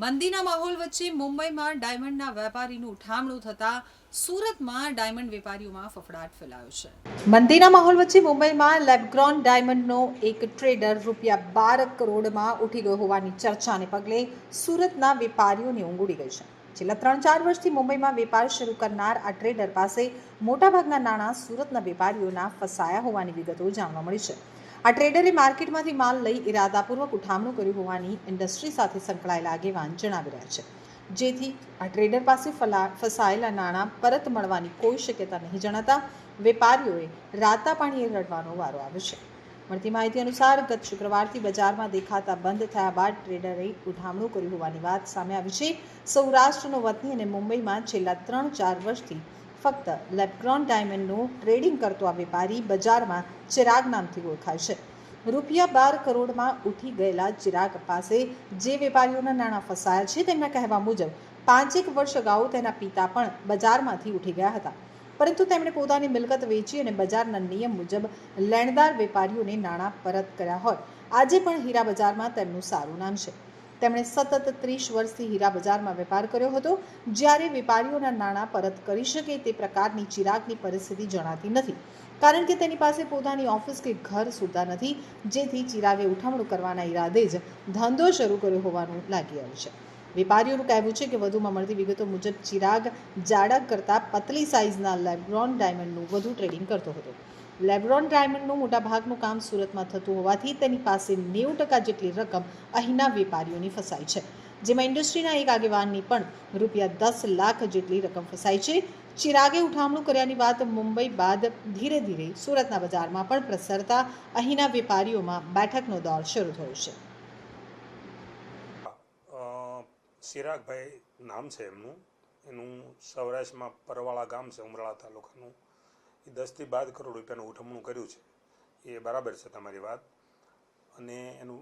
મંદીના માહોલ વચ્ચે મુંબઈમાં ડાયમંડના વેપારીનું ઉઠામણું થતા સુરતમાં ડાયમંડ વેપારીઓમાં ફફડાટ ફેલાયો છે. મંદીના માહોલ વચ્ચે મુંબઈમાં લેબગ્રોન ડાયમંડનો એક ટ્રેડર રૂપિયા બાર કરોડમાં ઉઠી ગયો હોવાની ચર્ચાને પગલે સુરતના વેપારીઓની ઊંઘ ઉડી ગઈ છે. છેલ્લા ત્રણ ચાર વર્ષથી મુંબઈમાં વેપાર શરૂ કરનાર આ ટ્રેડર પાસે મોટાભાગના નાણાં સુરતના વેપારીઓના ફસાયા હોવાની વિગતો જાણવા મળી છે. આ ટ્રેડરે માર્કેટમાંથી માલ લઈ ઇરાદાપૂર્વક ઉઠામણું કર્યું હોવાની ઇન્ડસ્ટ્રી સાથે સંકળાયેલા આગેવાન જણાવી રહ્યા છે. જેથી આ ટ્રેડર પાસે ફસાયેલા નાણાં પરત મળવાની કોઈ શક્યતા નહીં જણાતા વેપારીઓએ રાતા પાણીએ રડવાનો વારો આવ્યો છે. મળતી માહિતી અનુસાર ગત શુક્રવારથી બજારમાં દેખાતા બંધ થયા બાદ ટ્રેડરે ઉઠામણું કર્યું હોવાની વાત સામે આવી છે. સૌરાષ્ટ્રનો વતની અને મુંબઈમાં છેલ્લા ત્રણ ચાર વર્ષથી ફક્ત લેપક્રોન ડાયમંડનું ટ્રેડિંગ કરતો આ વેપારી બજારમાં ચિરાગ નામથી ઓળખાય છે. રૂપિયા બાર કરોડમાં ઉઠી ગયેલા ચિરાગ પાસે જે વેપારીઓના નાણાં ફસાયા છે તેમના કહેવા મુજબ, પાંચેક વર્ષ અગાઉ તેના પિતા પણ બજારમાંથી ઉઠી ગયા હતા. પરંતુ તેમણે પોતાની મિલકત વેચી અને બજારના નિયમ મુજબ લેણદાર વેપારીઓને નાણાં પરત કર્યા હોય. આજે પણ હીરા બજારમાં તેમનું સારું નામ છે. તેમણે સતત ત્રીસ વર્ષથી હીરા બજારમાં વેપાર કર્યો હતો, જ્યારે વેપારીઓના નાણાં પરત કરી શકે તે પ્રકારની ચિરાગની પરિસ્થિતિ જણાતી નથી. કારણ કે તેની પાસે પોતાની ઓફિસ કે ઘર સુધા નથી, જેથી ચિરાગે ઉઠામણું કરવાના ઈરાદે જ ધંધો શરૂ કર્યો હોવાનું લાગી આવ્યું છે. વેપારીઓનું કહેવું છે કે વધુમાં મળતી વિગતો મુજબ ચિરાગ જાડા કરતાં પતલી સાઇઝના લેબ્રોન ડાયમંડનું વધુ ટ્રેડિંગ કરતો હતો. લેબ્રોન ડાયમંડનું મોટાભાગનું કામ સુરતમાં થતું હોવાથી તેની પાસે નેવું ટકા જેટલી રકમ અહીંના વેપારીઓની ફસાય છે. જેમાં ઇન્ડસ્ટ્રીના એક આગેવાનની પણ રૂપિયા દસ લાખ જેટલી રકમ ફસાઈ છે. ચિરાગે ઉઠામણું કર્યાની વાત મુંબઈ બાદ ધીરે ધીરે સુરતના બજારમાં પણ પ્રસરતા અહીંના વેપારીઓમાં બેઠકનો દોર શરૂ થયો છે. ચિરાગભાઈ નામ છે એમનું. એનું સૌરાષ્ટ્રમાં પરવાળા ગામ છે, ઉમરાળા તાલુકાનું. એ દસથી બાર કરોડ રૂપિયાનું ઉઠમણું કર્યું છે. એ બરાબર છે તમારી વાત. અને એનું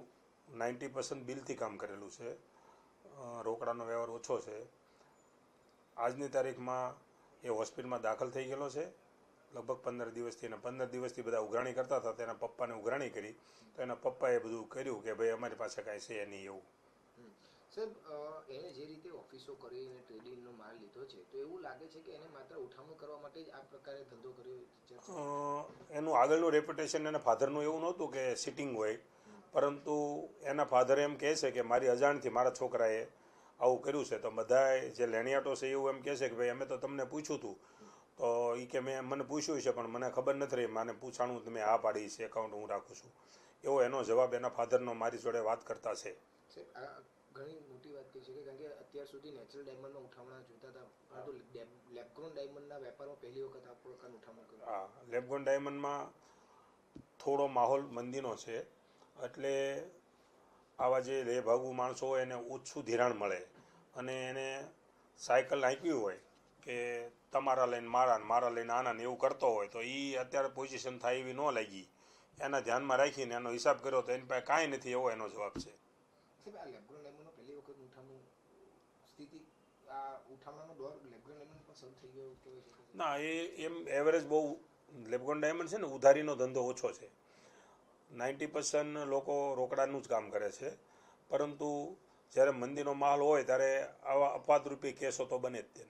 નાઇન્ટી પર્સન્ટ બિલથી કામ કરેલું છે. રોકડાનો વ્યવહાર ઓછો છે. આજની તારીખમાં એ હોસ્પિટલમાં દાખલ થઈ ગયેલો છે. લગભગ પંદર દિવસથી અને પંદર દિવસથી બધા ઉઘરાણી કરતા હતા. તેના પપ્પાને ઉઘરાણી કરી. તો એના પપ્પાએ બધું કર્યું કે ભાઈ અમારી પાસે કાંઈ છે નહીં એવું. સાહેબ એને જે ઓફિસો કરીને ટ્રેડિંગનો માલ લીધો છે. તો એવું લાગે છે કે એને માત્ર ઉઠામણ કરવા માટે જ આ પ્રકારે ધંધો કર્યો એનું આગળનું રેપ્યુટેશન એના ફાધરનું એવું નહોતું કે સિટિંગ હોય. પરંતુ એના ફાધર એમ કહે છે કે મારી અજાણથી મારા છોકરાએ આવું કર્યું છે. તો બધાય જે લેણિયાટો છે એવું એમ કહે છે કે ભાઈ અમે તો તમને પૂછ્યું હતું તો એ કે મેં મને પૂછ્યું છે પણ મને ખબર નથી રહી. મને પૂછાણું તમે આ પાડી છે એકાઉન્ટ હું રાખું છું. એવો એનો જવાબ એના ફાધરનો મારી જોડે વાત કરતા છે. ઘણી મોટી વાત કહી છે કારણ કે અત્યાર સુધી નેચરલ ડાયમંડમાં ઉઠામણા જોતા હતા. પરંતુ લેબગ્રોન ડાયમંડના વેપારમાં પહેલી વખત આ પ્રકારનું ઉઠામણ કર્યું. હા લેબગોન ડાયમંડમાં થોડો માહોલ મંદીનો છે એટલે આવા જે લેભાગુ માણસો હોય એને ઓછું ધિરાણ મળે. અને એને સાયકલ નાખ્યું હોય કે તમારા લઈને મારા ને મારા લઈને આના ને એવું કરતો હોય તો એ અત્યારે પોઝિશન થાય એવી ન લાગી. એના ધ્યાનમાં રાખીને એનો હિસાબ કર્યો તો એની પાસે કાંઈ નથી એવો એનો જવાબ છે. સાહેબ આ લેબ્રોન લેમનો પહેલી વખત ઉઠામણું સ્થિતિ, આ ઉઠામણાનો દોર લેબ્રોન લેમન પણ શરૂ થઈ ગયો છે ના, એ, એમ એવરેજ બહુ લેબગોન ડાયમંડ છે ને, ઉધારીનો ધંધો ઓછો છે. નાઇન્ટી પર્સન્ટ લોકો રોકડાનું જ કામ કરે છે. પરંતુ જ્યારે મંદીનો માલ હોય ત્યારે આવા અપવાદરૂપી કેસો તો બને જ તે.